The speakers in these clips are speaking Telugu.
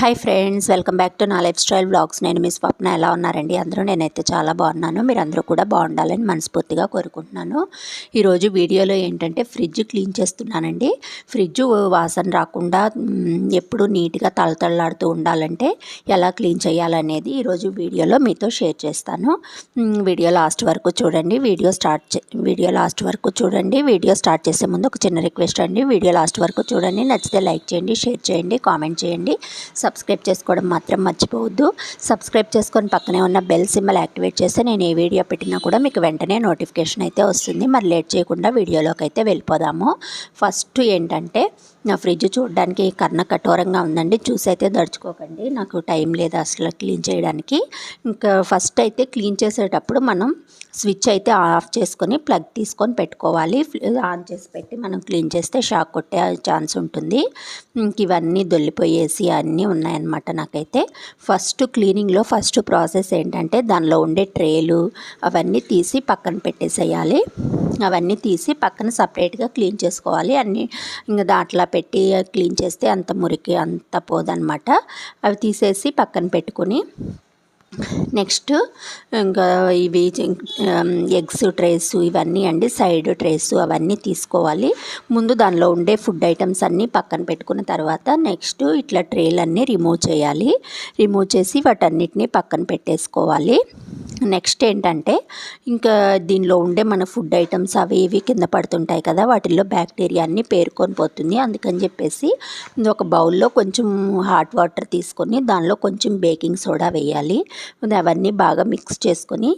Hi friends welcome back to నా లైఫ్ స్టైల్ బ్లాగ్స్ నేను మీ స్వప్న. ఎలా ఉన్నారండి? అందరూ నేనైతే చాలా బాగున్నాను. మీరందరూ కూడా బాగుండాలని మనస్ఫూర్తిగా కోరుకుంటున్నాను. ఈరోజు వీడియోలో ఏంటంటే ఫ్రిడ్జ్ క్లీన్ చేస్తున్నానండి. ఫ్రిడ్జ్ వాసన రాకుండా ఎప్పుడు నీట్గా తళతళలాడుతూ ఉండాలంటే ఎలా క్లీన్ చేయాలనేది ఈరోజు వీడియోలో మీతో షేర్ చేస్తాను. వీడియో లాస్ట్ వరకు చూడండి. వీడియో స్టార్ట్ చే వీడియో లాస్ట్ వరకు చూడండి. వీడియో స్టార్ట్ చేసే ముందు ఒక చిన్న రిక్వెస్ట్ అండి. వీడియో లాస్ట్ వరకు చూడండి. నచ్చితే లైక్ చేయండి షేర్ చేయండి కామెంట్ చేయండి. సబ్స్క్రైబ్ చేసుకోవడం మాత్రం మర్చిపోవద్దు. సబ్స్క్రైబ్ చేసుకొని పక్కనే ఉన్న బెల్ సింబల్ యాక్టివేట్ చేస్తే నేను ఏ వీడియో పెట్టినా కూడా మీకు వెంటనే నోటిఫికేషన్ అయితే వస్తుంది. మరి లేట్ చేయకుండా వీడియోలోకి అయితే వెళ్ళిపోదాము. ఫస్ట్ ఏంటంటే నా ఫ్రిడ్జ్ చూడడానికి కర్ణ కఠోరంగా ఉందండి. చూసి అయితే దడుచుకోకండి. నాకు టైం లేదు అసలు క్లీన్ చేయడానికి. ఇంకా ఫస్ట్ అయితే క్లీన్ చేసేటప్పుడు మనం స్విచ్ అయితే ఆఫ్ చేసుకొని ప్లగ్ తీసుకొని పెట్టుకోవాలి. ఆన్ చేసి పెట్టి మనం క్లీన్ చేస్తే షాక్ కొట్టే ఛాన్స్ ఉంటుంది. ఇంక ఇవన్నీ దొల్లిపోయేసి అన్నీ ఉన్నాయన్నమాట నాకైతే. ఫస్ట్ క్లీనింగ్లో ఫస్ట్ ప్రాసెస్ ఏంటంటే దానిలో ఉండే ట్రేలు అవన్నీ తీసి పక్కన పెట్టేసేయాలి. అవన్నీ తీసి పక్కన సపరేట్గా క్లీన్ చేసుకోవాలి. అన్నీ ఇంకా దాంట్లో పెట్టి క్లీన్ చేస్తే అంత మురికి అంత పోదనమాట. అవి తీసేసి పక్కన పెట్టుకొని నెక్స్ట్ ఇంకా ఇవి ఎగ్స్ ట్రేస్ ఇవన్నీ అండి సైడ్ ట్రేస్ అవన్నీ తీసుకోవాలి. ముందు దానిలో ఉండే ఫుడ్ ఐటమ్స్ అన్నీ పక్కన పెట్టుకున్న తర్వాత నెక్స్ట్ ఇట్లా ట్రేలన్నీ రిమూవ్ చేయాలి. రిమూవ్ చేసి వాటన్నిటిని పక్కన పెట్టేసుకోవాలి. నెక్స్ట్ ఏంటంటే ఇంకా దీనిలో ఉండే మన ఫుడ్ ఐటమ్స్ అవి ఇవి కింద పడుతుంటాయి కదా వాటిల్లో బ్యాక్టీరియా అన్నీ పేరుకొని పోతుంది. అందుకని చెప్పేసి ఒక బౌల్లో కొంచెం హాట్ వాటర్ తీసుకొని దానిలో కొంచెం బేకింగ్ సోడా వేయాలి. అవన్నీ బాగా మిక్స్ చేసుకొని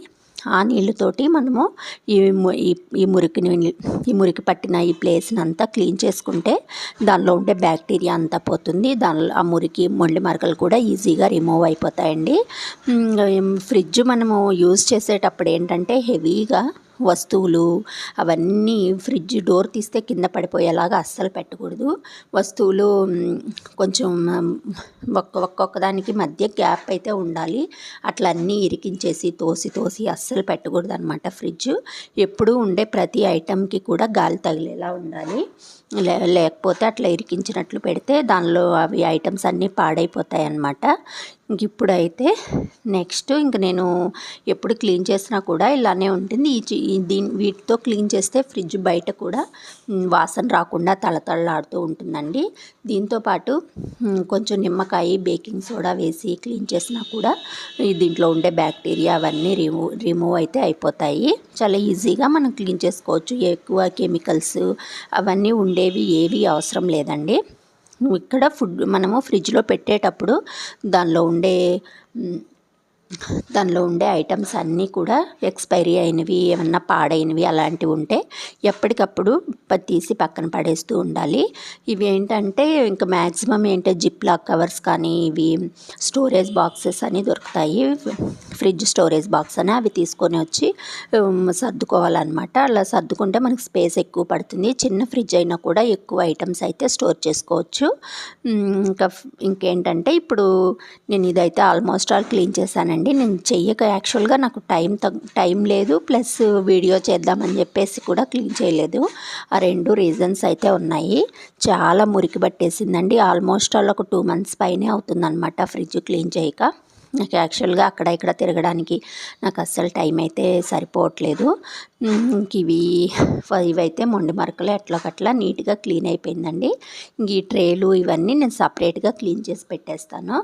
ఆ నీళ్ళతోటి మనము ఈ ఈ మురికి మురికిని ఈ మురికి పట్టిన ఈ ప్లేస్ని అంతా క్లీన్ చేసుకుంటే దానిలో ఉండే బ్యాక్టీరియా అంతా పోతుంది. దానిలో ఆ మురికి మొండి మరకలు కూడా ఈజీగా రిమూవ్ అయిపోతాయండి. ఫ్రిడ్జ్ మనము యూజ్ చేసేటప్పుడు ఏంటంటే హెవీగా వస్తువులు అవన్నీ ఫ్రిడ్జ్ డోర్ తీస్తే కింద పడిపోయేలాగా అస్సలు పెట్టకూడదు. వస్తువులు కొంచెం ఒక్క ఒక్కొక్క దానికి మధ్య గ్యాప్ అయితే ఉండాలి. అట్లా అన్నీ ఇరికించేసి తోసి తోసి అస్సలు పెట్టకూడదు అనమాట ఫ్రిడ్జ్. ఎప్పుడూ ఉండే ప్రతి ఐటెంకి కూడా గాలి తగిలేలా ఉండాలి. లే లేకపోతే అట్లా ఇరికించినట్లు పెడితే దానిలో అవి ఐటమ్స్ అన్నీ పాడైపోతాయి అన్నమాట ఇంక ఇప్పుడైతే నెక్స్ట్ ఇంక నేను ఎప్పుడు క్లీన్ చేసినా కూడా ఇలానే ఉంటుంది. ఈ దీని వీటితో క్లీన్ చేస్తే ఫ్రిడ్జ్ బయట కూడా వాసన రాకుండా తళతళలాడుతూ ఉంటుందండి. దీంతోపాటు కొంచెం నిమ్మకాయ బేకింగ్ సోడా వేసి క్లీన్ చేసినా కూడా దీంట్లో ఉండే బ్యాక్టీరియా అవన్నీ రిమూవ్ రిమూవ్ అయితే అయిపోతాయి. చాలా ఈజీగా మనం క్లీన్ చేసుకోవచ్చు. ఎక్కువ కెమికల్స్ అవన్నీ ఉండే ఉండేవి ఏవి అవసరం లేదండి. ఇక్కడ ఫుడ్ మనము ఫ్రిడ్జ్లో పెట్టేటప్పుడు దానిలో ఉండే దానిలో ఉండే ఐటమ్స్ అన్నీ కూడా ఎక్స్పైరీ అయినవి ఏమన్నా పాడైనవి అలాంటివి ఉంటే ఎప్పటికప్పుడు తీసి పక్కన పడేస్తూ ఉండాలి. ఇవి ఏంటంటే ఇంకా మ్యాక్సిమం ఏంటో జిప్ లాక్ కవర్స్ కానీ ఇవి స్టోరేజ్ బాక్సెస్ అని దొరుకుతాయి. ఫ్రిడ్జ్ స్టోరేజ్ బాక్స్ అని అవి తీసుకొని వచ్చి సర్దుకోవాలన్నమాట. అలా సర్దుకుంటే మనకి స్పేస్ ఎక్కువ పడుతుంది. చిన్న ఫ్రిడ్జ్ అయినా కూడా ఎక్కువ ఐటమ్స్ అయితే స్టోర్ చేసుకోవచ్చు. ఇంకా ఇంకేంటంటే ఇప్పుడు నేను ఇదైతే ఆల్మోస్ట్ ఆల్ క్లీన్ చేశానండి. నేను చెయ్యక యాక్చువల్గా నాకు టైం తగ్ టైం లేదు. ప్లస్ వీడియో చేద్దామని చెప్పేసి కూడా క్లీన్ చేయలేదు. ఆ రెండు రీజన్స్ అయితే ఉన్నాయి. చాలా మురికి పట్టేసిందండి. ఆల్మోస్ట్ ఆల్ ఒక టూ మంత్స్ పైనే అవుతుందన్నమాట ఫ్రిడ్జ్ క్లీన్ చేయక. నాకు యాక్చువల్గా అక్కడ ఇక్కడ తిరగడానికి నాకు అస్సలు టైం అయితే సరిపోవట్లేదు. ఉమ్, ఇవి ఇవైతే మొండి మరకలు ఎట్లకట్లా నీట్గా క్లీన్ అయిపోయిందండి. ఇంక ఈ ట్రేలు ఇవన్నీ నేను సపరేట్గా క్లీన్ చేసి పెట్టేస్తాను.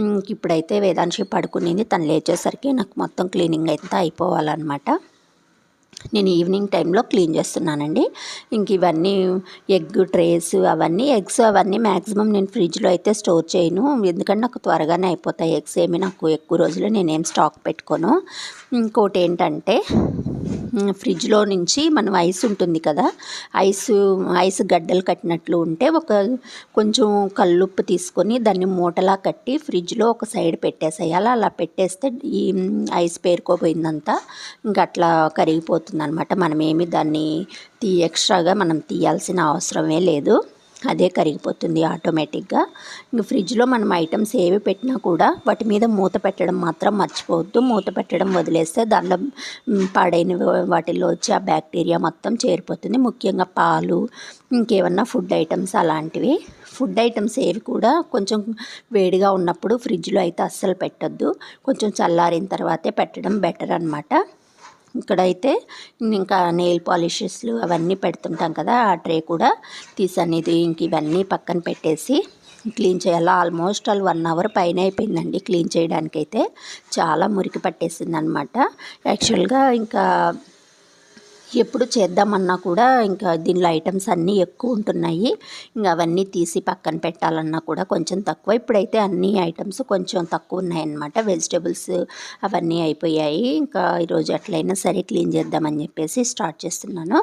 ఇంక ఇప్పుడైతే వేదాంశి పడుకునేది. తను లేచేసరికి నాకు మొత్తం క్లీనింగ్ అయితే అయిపోవాలన్నమాట. నేను ఈవినింగ్ టైంలో క్లీన్ చేస్తున్నానండి. ఇంక ఇవన్నీ ఎగ్ ట్రేస్ అవన్నీ ఎగ్స్ అవన్నీ మ్యాక్సిమం నేను ఫ్రిడ్జ్లో అయితే స్టోర్ చేయను. ఎందుకంటే నాకు త్వరగానే అయిపోతాయి ఎగ్స్ ఏమి నాకు ఎక్కువ రోజులు నేనేం స్టాక్ పెట్టుకోను. ఇంకోటి ఏంటంటే ఫ్రిడ్జ్లో నుంచి మనం ఐస్ ఉంటుంది కదా ఐస్ ఐస్ గడ్డలు కట్టినట్లు ఉంటే ఒక కొంచెం కల్లుప్పు తీసుకొని దాన్ని మూటలా కట్టి ఫ్రిడ్జ్లో ఒక సైడ్ పెట్టేసేయాలి. అలా పెట్టేస్తే ఈ ఐస్ పేరుకోపోయిందంతా ఇంకా అట్లా కరిగిపోతుంది అనమాట మనం ఏమి దాన్ని తీ ఎక్స్ట్రాగా మనం తీయాల్సిన అవసరమే లేదు. అదే కరిగిపోతుంది ఆటోమేటిక్గా. ఇంక ఫ్రిడ్జ్లో మనం ఐటమ్స్ ఏవి పెట్టినా కూడా వాటి మీద మూత పెట్టడం మాత్రం మర్చిపోవద్దు. మూత పెట్టడం వదిలేస్తే దానిలో పాడైన వాటిల్లో వచ్చి ఆ బ్యాక్టీరియా మొత్తం చేరిపోతుంది. ముఖ్యంగా పాలు ఇంకేమన్నా ఫుడ్ ఐటమ్స్ అలాంటివి. ఫుడ్ ఐటమ్స్ ఏవి కూడా కొంచెం వేడిగా ఉన్నప్పుడు ఫ్రిడ్జ్లో అయితే అస్సలు పెట్టద్దు. కొంచెం చల్లారిన తర్వాతే పెట్టడం బెటర్ అనమాట ఇక్కడైతే ఇంకా నెయిల్ పాలిషెస్లు అవన్నీ పెడుతుంటాం కదా ఆ ట్రే కూడా తీసనేది ఇంక ఇవన్నీ పక్కన పెట్టేసి క్లీన్ చేయాలి. ఆల్మోస్ట్ ఆల్ వన్ అవర్ పైన అయిపోయిందండి క్లీన్ చేయడానికైతే. చాలా మురికి పట్టేసింది అనమాట యాక్చువల్గా ఇంకా ఎప్పుడు చేద్దామన్నా కూడా ఇంకా దీనిలో ఐటమ్స్ అన్నీ ఎక్కువ ఉంటున్నాయి. ఇంకా అవన్నీ తీసి పక్కన పెట్టాలన్నా కూడా కొంచెం తక్కువ. ఇప్పుడైతే అన్ని ఐటమ్స్ కొంచెం తక్కువ ఉన్నాయన్నమాట. వెజిటేబుల్స్ అవన్నీ అయిపోయాయి. ఇంకా ఈరోజు ఎట్లయినా సరే క్లీన్ చేద్దామని చెప్పేసి స్టార్ట్ చేస్తున్నాను.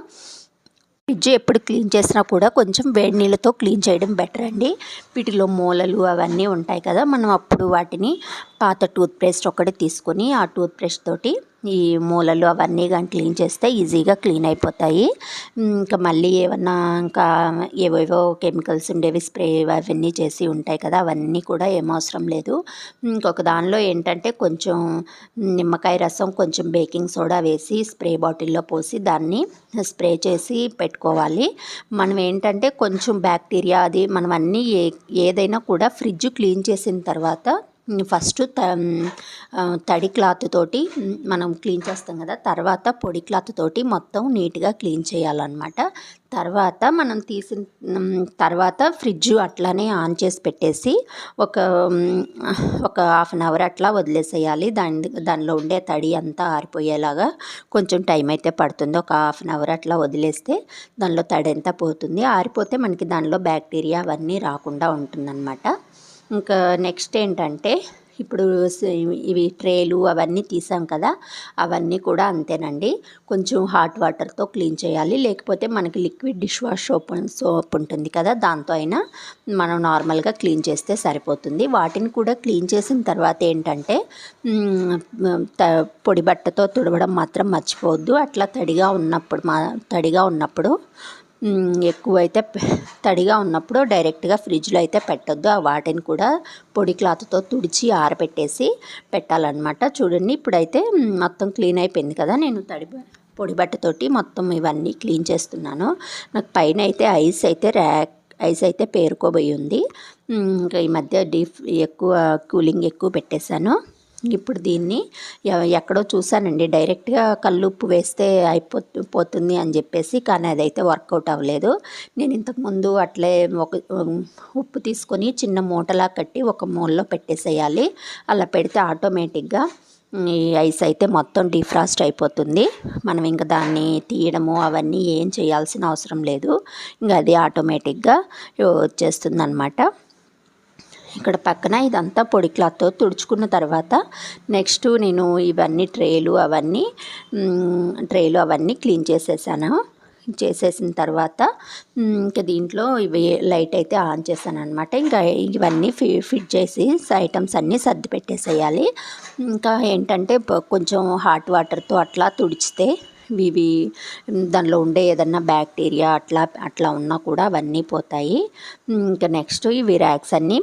ఫ్రిడ్జ్ ఎప్పుడు క్లీన్ చేసినా కూడా కొంచెం వేడి నీళ్ళతో క్లీన్ చేయడం బెటర్ అండి. వీటిలో మూలలు అవన్నీ ఉంటాయి కదా మనం అప్పుడు వాటిని పాత టూత్ పేస్ట్ ఒకటి తీసుకొని ఆ టూత్ తోటి ఈ మూలలు అవన్నీ కానీ క్లీన్ చేస్తే ఈజీగా క్లీన్ అయిపోతాయి. ఇంకా మళ్ళీ ఏమన్నా ఇంకా ఏవేవో కెమికల్స్ ఉండేవి స్ప్రే అవన్నీ చేసి ఉంటాయి కదా అవన్నీ కూడా ఏమవసరం లేదు. ఇంకొక దానిలో ఏంటంటే కొంచెం నిమ్మకాయ రసం కొంచెం బేకింగ్ సోడా వేసి స్ప్రే బాటిల్లో పోసి దాన్ని స్ప్రే చేసి పెట్టుకోవాలి. మనం ఏంటంటే కొంచెం బ్యాక్టీరియా అది మనం అన్నీ ఏ ఏదైనా కూడా ఫ్రిడ్జ్ క్లీన్ చేసిన తర్వాత ఫస్ట్ త తడి క్లాత్ తోటి మనం క్లీన్ చేస్తాం కదా తర్వాత పొడి క్లాత్ తోటి మొత్తం నీట్గా క్లీన్ చేయాలన్నమాట. తర్వాత మనం తీసిన తర్వాత ఫ్రిడ్జ్ అట్లానే ఆన్ చేసి పెట్టేసి ఒక ఒక హాఫ్ అన్ అవర్ అట్లా వదిలేసేయాలి. దాని దానిలో ఉండే తడి అంతా ఆరిపోయేలాగా కొంచెం టైం అయితే పడుతుంది. ఒక హాఫ్ అన్ అవర్ అట్లా వదిలేస్తే దానిలో తడి అంతా పోతుంది. ఆరిపోతే మనకి దానిలో బ్యాక్టీరియా అవన్నీ రాకుండా ఉంటుందన్నమాట. ఇంకా నెక్స్ట్ ఏంటంటే ఇప్పుడు ఇవి ట్రేలు అవన్నీ తీసాం కదా అవన్నీ కూడా అంతేనండి. కొంచెం హాట్ వాటర్తో క్లీన్ చేయాలి. లేకపోతే మనకి liquid dish wash soap soap ఉంటుంది కదా దాంతో అయినా మనం నార్మల్గా క్లీన్ చేస్తే సరిపోతుంది. వాటిని కూడా క్లీన్ చేసిన తర్వాత ఏంటంటే పొడి బట్టతో తుడవడం మాత్రం మర్చిపోవద్దు. అట్లా తడిగా ఉన్నప్పుడు మా తడిగా ఉన్నప్పుడు ఎక్కువైతే తడిగా ఉన్నప్పుడు డైరెక్ట్గా ఫ్రిడ్జ్లో అయితే పెట్టొద్దు. ఆ వాటిని కూడా పొడి క్లాత్తో తుడిచి ఆరబెట్టేసి పెట్టాలన్నమాట. చూడండి ఇప్పుడైతే మొత్తం క్లీన్ అయిపోయింది కదా. నేను తడి బ- పొడి బట్టతోటి మొత్తం ఇవన్నీ క్లీన్ చేస్తున్నాను. నాకు పైన అయితే ఐస్ అయితే ర్యాక్ ఐస్ అయితే పేరుకోబోయి ఉంది. ఇంకా ఈ మధ్య డీప్ ఎక్కువ కూలింగ్ ఎక్కువ పెట్టేశాను. ఇప్పుడు దీన్ని ఎక్కడో చూశానండి. డైరెక్ట్గా కళ్ళు ఉప్పు వేస్తే అయిపో పోతుంది అని చెప్పేసి కానీ అదైతే వర్కౌట్ అవ్వలేదు. నేను ఇంతకుముందు అట్లే ఒక ఉప్పు తీసుకొని చిన్న మూటలా కట్టి ఒక మూలలో పెట్టేసేయాలి. అలా పెడితే ఆటోమేటిక్గా ఈ ఐస్ అయితే మొత్తం డిఫ్రాస్ట్ అయిపోతుంది. మనం ఇంకా దాన్ని తీయడము అవన్నీ ఏం చేయాల్సిన అవసరం లేదు. ఇంకా అది ఆటోమేటిక్గా వచ్చేస్తుంది అనమాట ఇక్కడ పక్కన ఇదంతా పొడి క్లాత్తో తుడుచుకున్న తర్వాత నెక్స్ట్ నేను ఇవన్నీ ట్రేలు అవన్నీ ట్రేలు అవన్నీ క్లీన్ చేసేసాను. చేసేసిన తర్వాత ఇంకా దీంట్లో ఇవి లైట్ అయితే ఆన్ చేశాను అనమాట ఇంకా ఇవన్నీ ఫి ఫిట్ చేసి ఐటమ్స్ అన్నీ సర్ది పెట్టేసేయాలి. ఇంకా ఏంటంటే కొంచెం హాట్ వాటర్తో అట్లా తుడిచితే ఇవి దానిలో ఉండే ఏదన్నా బ్యాక్టీరియా అట్లా అట్లా ఉన్నా కూడా అవన్నీ పోతాయి. ఇంకా నెక్స్ట్ ఇవి ర్యాక్స్ అన్నీ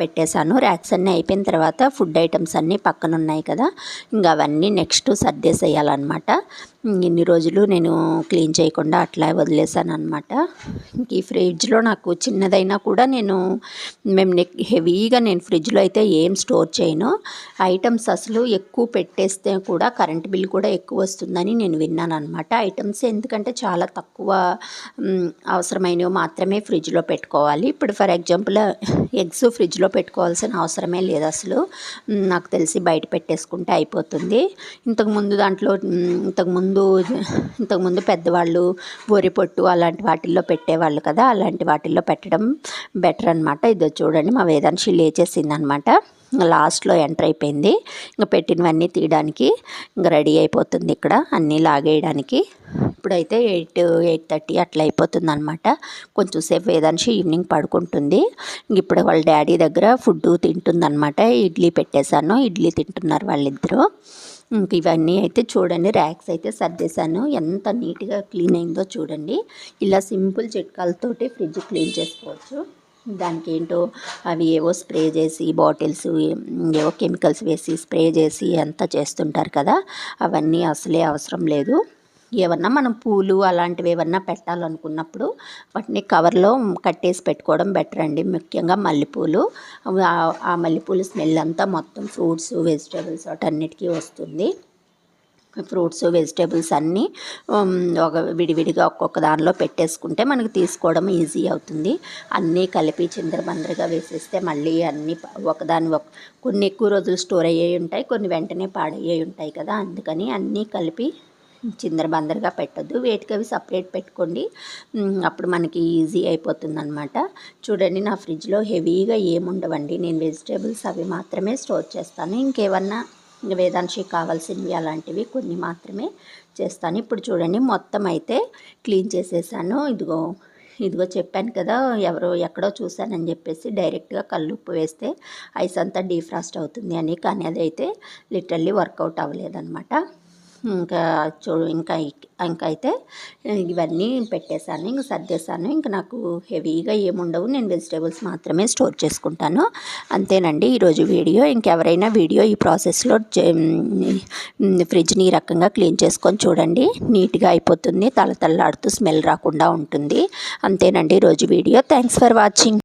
పెట్టేశాను. ర్యాక్స్ అన్నీ అయిపోయిన తర్వాత ఫుడ్ ఐటమ్స్ అన్నీ పక్కన ఉన్నాయి కదా. ఇంకా అవన్నీ నెక్స్ట్ సర్దేసేయాలన్నమాట. ఇన్ని రోజులు నేను క్లీన్ చేయకుండా అట్లా వదిలేసాను అనమాట ఈ ఫ్రిడ్జ్లో నాకు చిన్నదైనా కూడా నేను మేము హెవీగా నేను ఫ్రిడ్జ్లో అయితే ఏం స్టోర్ చేయను. ఐటమ్స్ అసలు ఎక్కువ పెట్టేస్తే కూడా కరెంట్ బిల్ కూడా ఎక్కువ వస్తుందని నేను విన్నాను అనమాట ఐటమ్స్ ఎందుకంటే చాలా తక్కువ అవసరమైనవి మాత్రమే ఫ్రిడ్జ్లో పెట్టుకోవాలి. ఇప్పుడు ఫర్ ఎగ్జాంపుల్ ఎగ్స్ ఫ్రిడ్జ్లో పెట్టుకోవాల్సిన అవసరమే లేదు అసలు. నాకు తెలిసి బయట పెట్టేసుకుంటే అయిపోతుంది. ఇంతకుముందు దాంట్లో ఇంతకుముందు ఇంతకుముందు ఇంతకుముందు పెద్దవాళ్ళు వరి పొట్టు అలాంటి వాటిల్లో పెట్టేవాళ్ళు కదా అలాంటి వాటిల్లో పెట్టడం బెటర్ అనమాట ఇదో చూడండి మా వేదాంశి లేచేసింది అనమాట లాస్ట్లో ఎంటర్ అయిపోయింది. ఇంకా పెట్టినవన్నీ తీయడానికి ఇంకా రెడీ అయిపోతుంది ఇక్కడ అన్నీ లాగేయడానికి. ఇప్పుడైతే ఎయిట్ ఎయిట్ థర్టీ అట్లా అయిపోతుంది అనమాట కొంచెం సేపు వేదాంశి ఈవినింగ్ పడుకుంటుంది. ఇప్పుడు వాళ్ళ డాడీ దగ్గర ఫుడ్ తింటుంది అనమాట ఇడ్లీ పెట్టేశాను ఇడ్లీ తింటున్నారు వాళ్ళిద్దరూ. ఇంక ఇవన్నీ అయితే చూడండి. ర్యాక్స్ అయితే సర్దేశాను. ఎంత నీట్గా క్లీన్ అయిందో చూడండి. ఇలా సింపుల్ చిట్కాలతోటి ఫ్రిడ్జ్ క్లీన్ చేసుకోవచ్చు. దానికి ఏంటో అవి ఏవో స్ప్రే చేసి బాటిల్స్ ఏవో కెమికల్స్ వేసి స్ప్రే చేసి అంతా చేస్తుంటారు కదా. అవన్నీ అసలే అవసరం లేదు. ఏమన్నా మనం పూలు అలాంటివి ఏమన్నా పెట్టాలనుకున్నప్పుడు వాటిని కవర్లో కట్టేసి పెట్టుకోవడం బెటర్ అండి. ముఖ్యంగా మల్లెపూలు. ఆ- మల్లెపూలు స్మెల్ అంతా మొత్తం ఫ్రూట్స్ వెజిటేబుల్స్ వాటన్నిటికీ వస్తుంది. ఫ్రూట్స్ వెజిటేబుల్స్ అన్నీ ఒక విడివిడిగా ఒక్కొక్క దానిలో పెట్టేసుకుంటే మనకు తీసుకోవడం ఈజీ అవుతుంది. అన్నీ కలిపి చిందరబందరగా వేసేస్తే మళ్ళీ అన్నీ ఒకదాని ఒక కొన్ని ఎక్కువ రోజులు స్టోర్ అయ్యేవి ఉంటాయి కొన్ని వెంటనే పాడయ్యేవి ఉంటాయి కదా. అందుకని అన్నీ కలిపి చిందరబందరగా పెట్టద్దు. వేటికి అవి సపరేట్ పెట్టుకోండి. అప్పుడు మనకి ఈజీ అయిపోతుంది అనమాట చూడండి నా ఫ్రిడ్జ్లో హెవీగా ఏముండవండి. నేను వెజిటేబుల్స్ అవి మాత్రమే స్టోర్ చేస్తాను. ఇంకేమన్నా వేదాంశి కావాల్సినవి అలాంటివి కొన్ని మాత్రమే చేస్తాను. ఇప్పుడు చూడండి మొత్తం అయితే క్లీన్ చేసేసాను. ఇదిగో ఇదిగో చెప్పాను కదా ఎవరో ఎక్కడో చూశానని చెప్పేసి డైరెక్ట్గా కళ్ళు ఉప్పు వేస్తే ఐస్ అంతా డీఫ్రాస్ట్ అవుతుంది అని. కానీ అదైతే లిటరల్లీ వర్కౌట్ అవ్వలేదన్నమాట. ఇంకా చూ ఇంకా ఇంకా అయితే ఇవన్నీ పెట్టేశాను ఇంక సర్దేశాను ఇంకా నాకు హెవీగా ఏముండవు నేను వెజిటేబుల్స్ మాత్రమే స్టోర్ చేసుకుంటాను. అంతేనండి ఈరోజు వీడియో. ఇంకెవరైనా వీడియో ఈ ప్రాసెస్లో ఫ్రిడ్జ్ని ఈ రకంగా క్లీన్ చేసుకొని చూడండి. నీట్గా అయిపోతుంది తల తల్లాడుతూ స్మెల్ రాకుండా ఉంటుంది. అంతేనండి ఈరోజు వీడియో. Thanks for watching.